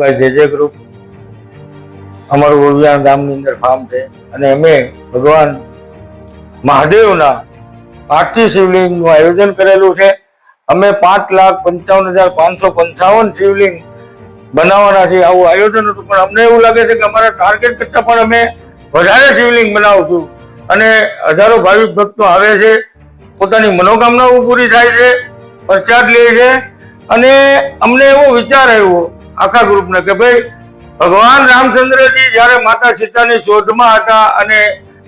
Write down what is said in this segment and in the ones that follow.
ભાઈ, જે જે ગ્રુપ અમારું ઓવિયાણ ગામની અંદર ફાર્મ છે અને અમે ભગવાન મહાદેવના પાંચથી શિવલિંગનું આયોજન કરેલું છે. અમે પાંચ લાખ પંચાવન હજાર પાંચસો પંચાવન શિવલિંગ બનાવવાના છે આવું આયોજન હતું, પણ અમને એવું લાગે છે કે અમારા ટાર્ગેટ કરતાં પણ અમે વધારે શિવલિંગ બનાવશું. અને હજારો ભાવિક ભક્તો આવે છે, પોતાની મનોકામનાઓ પૂરી થાય છે, પ્રસાદ લે છે. અને અમને એવો વિચાર આવ્યો આખા ગ્રુપને કે ભાઈ, ભગવાન રામચંદ્રજી જ્યારે માતા સીતાની શોધમાં હતા અને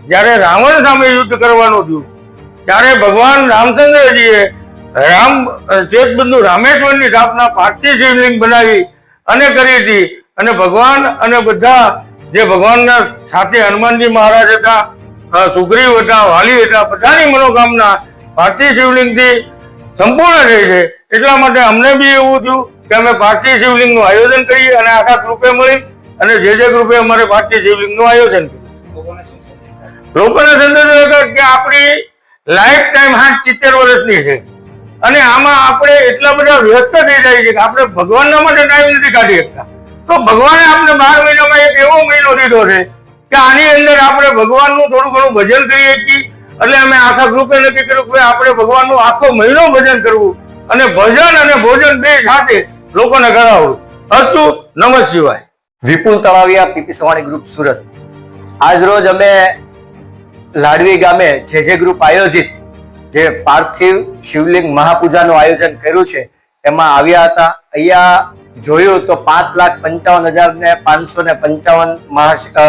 જ્યારે રાવણ સામે યુદ્ધ કરવાનું થયું, ત્યારે ભગવાન રામચંદ્રજીએ રામ ચેતબંધુ રામેશ્વરની સ્થાપના પાર્થિવ શિવલિંગ બનાવી અને કરી હતી. અને ભગવાન અને બધા જે ભગવાનના સાથે હનુમાનજી મહારાજ હતા સુગ્રીવ હતા, વાલી હતા, બધાની મનોકામના પાર્થિવ શિવલિંગથી સંપૂર્ણ થઈ છે. એટલા માટે અમને બી એવું થયું કે અમે ભારતીય શિવલિંગનું આયોજન કરીએ અને આખા ગ્રુપે મળી અને જે જે ગ્રુપે અમારે ભારતીય શિવલિંગનું આયોજન કર્યું. લોકોને સંદેશો કે- આપણી લાઈફ ટાઈમ હાથ સિત્તેર વર્ષની છે. અને આમાં આપણે એટલા બધા વ્યસ્ત થઈ જાય છે કે આપણે ભગવાનના માટે ટાઈમ નથી કાઢી શકતા. તો ભગવાને આપણે બાર મહિનામાં એક એવો મહિનો દીધો છે કે આની અંદર આપણે ભગવાનનું થોડું ઘણું ભજન કરીએ છીએ એટલે અમે આખા ગ્રુપે નક્કી કર્યું કે આપણે ભગવાનનું આખો મહિનો ભજન કરવું. અને ભજન અને ભોજન બે સાથે લોકોને કરાવવું હતું નમઃ શિવાય. Vipul Talaviya, PP Savani group Surat. આજ રોજ અમે લાડવી ગામે જે જે ગ્રુપ આયોજિત, જે પાર્થિવ શિવલિંગ મહાપૂજાનું આયોજન કર્યું છે, એમાં આવ્યા હતા. અહીંયા જોયું તો પાંચ લાખ પંચાવન હજાર ને પાંચસો ને પંચાવન મહા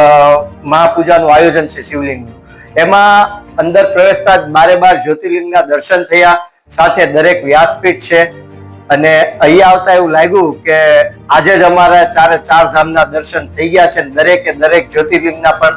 મહાપૂજાનું આયોજન છે શિવલિંગનું. એમાં અંદર પ્રવેશતા જ બારે બાર જ્યોતિર્લિંગના દર્શન થયા. સાથે દરેક વ્યાસપીઠ છે. અને અહીંયા આવતા એવું લાગ્યું કે આજે જ અમારા ચારે ચાર ધામના દર્શન થઈ ગયા છે દરેકે દરેક જ્યોતિર્લિંગના પણ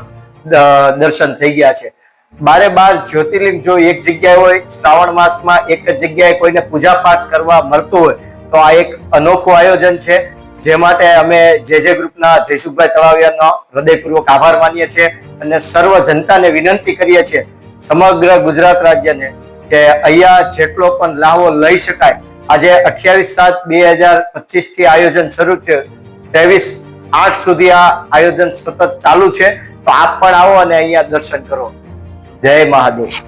દર્શન થઈ ગયા છે. બારે બાર જ્યોતિર્લિંગ જો એક જગ્યાએ હોય, શ્રાવણ માસમાં એક જ જગ્યાએ કોઈને પૂજા પાઠ કરવા મળતું હોય, તો આ એક અનોખું આયોજન છે. જે માટે અમે જે જે ગ્રુપના જયસુખભાઈ તળાવિયાનો હૃદયપૂર્વક આભાર માનીએ છીએ અને સર્વ જનતાને વિનંતી કરીએ છીએ સમગ્ર ગુજરાત રાજ્યને કે અહીંયા જેટલો પણ લાહો લઈ શકાય આજે અઠ્યાવીસ સાત બે હજાર પચીસથી આયોજન શરૂ થયું. ત્રેવીસ આઠ સુધી આ આયોજન સતત ચાલુ છે. તો આપ પણ આવો અને અહીંયા દર્શન કરો. જય મહાદેવ.